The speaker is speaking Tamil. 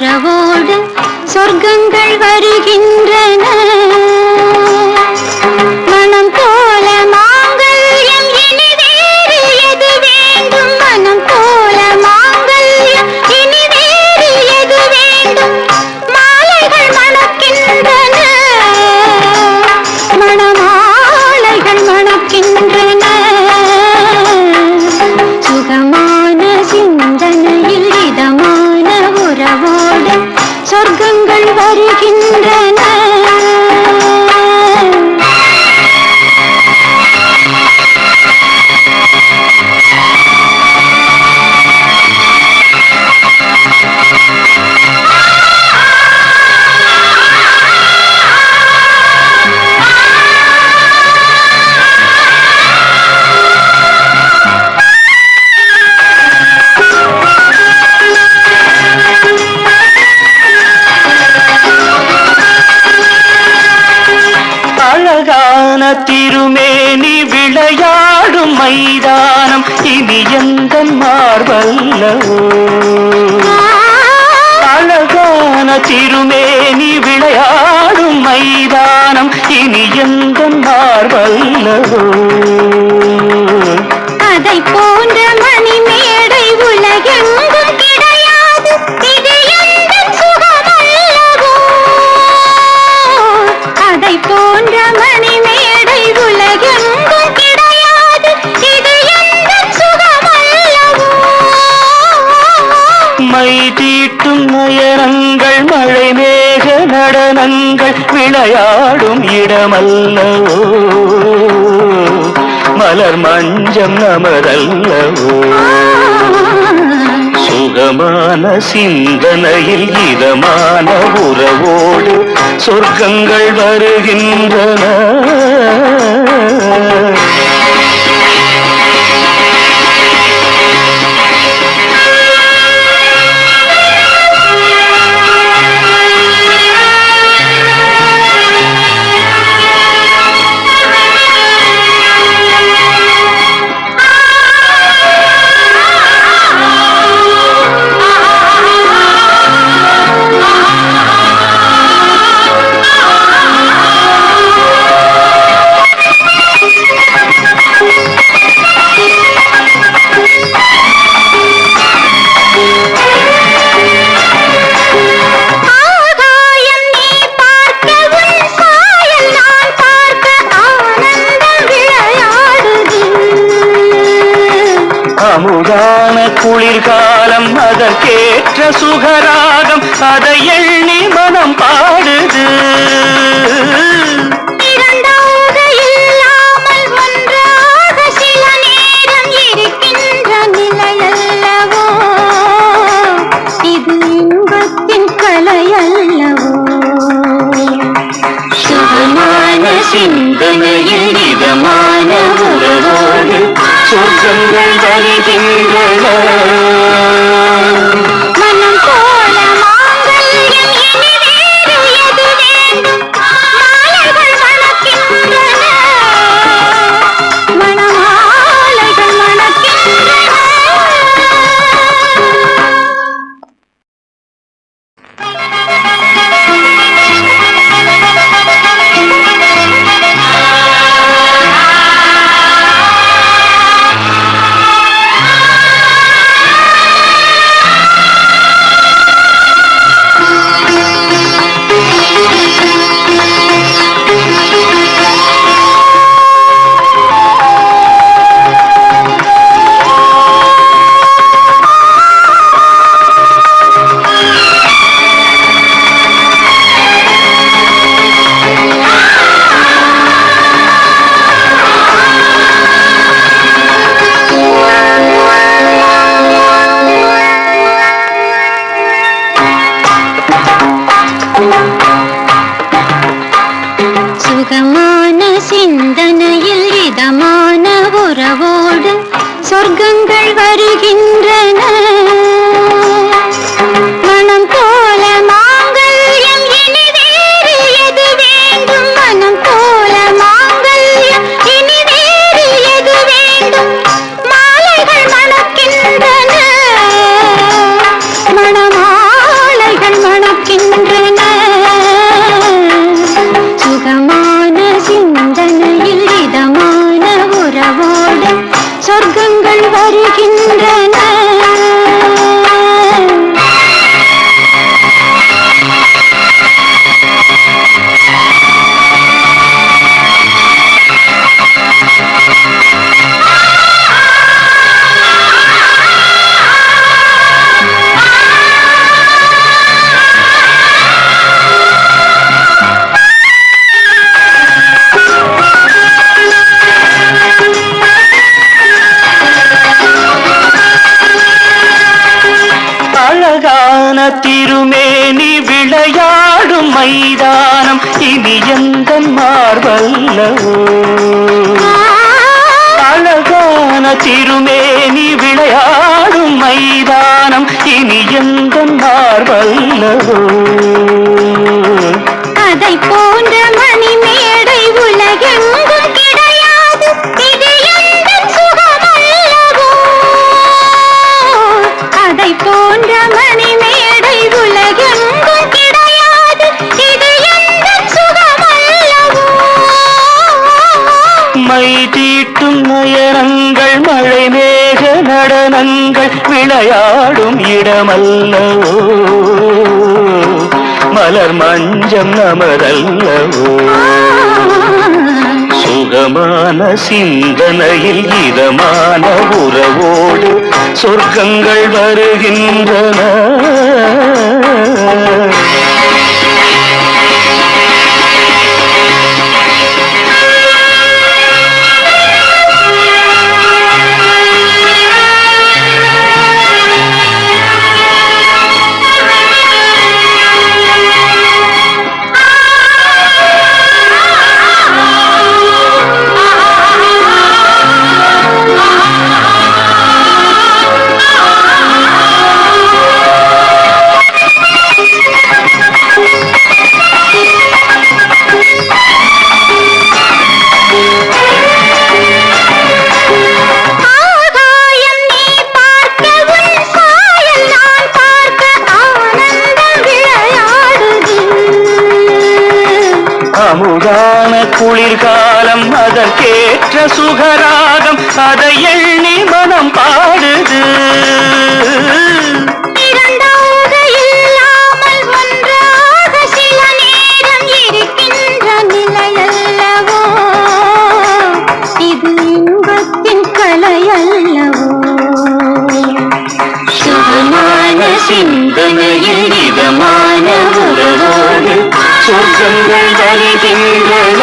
உறவோடு சொர்க்கங்கள் வருகின்றன. விளையாடும் மைதானம். இனி எந்த மார்பல்லவோ அழகான திருமேனி விளையாடும் மைதானம். இனி எந்த மார்பல்லவோ அதை போன்ற நம்மை தீட்டும் நயனங்கள் மழை மேக நடனங்கள் விளையாடும் இடமல்லவோ? மலர் மஞ்சம் நமதல்லவோ? சுகமான சிந்தனையில் இதமான உறவோடு சொர்க்கங்கள் வருகின்றன. அமுதான குளிர்காலம் அதற்கேற்ற சுகராகம் அதை எண்ணி மனம் பாடுது. இரண்டாக இல்லாமல் ஒன்றாக சொர்க்கங்கள் வருகின்றன சொர்க்கங்கள் வருகின்ற மைதானம். இனி எந்த மார்பல்லவோ அழகான திருமேனி விளையாடும் மைதானம். இனி எந்த மார்வல்லவோ? அதை போன்ற தீட்டும் உயரங்கள் மழை மேக நடனங்கள் விளையாடும் இடமல்லவோ? மலர் மஞ்சம் நமதல்லவோ? சுகமான சிந்தனையில் இதமான உறவோடு சொர்க்கங்கள் வருகின்றன. அமுதான குளிர்காலம் அதற்கேற்ற சுகராகம் அதை எண்ணி மனம் பாடுது. இரண்டாக சொர்க்கங்கள் வருகின்றன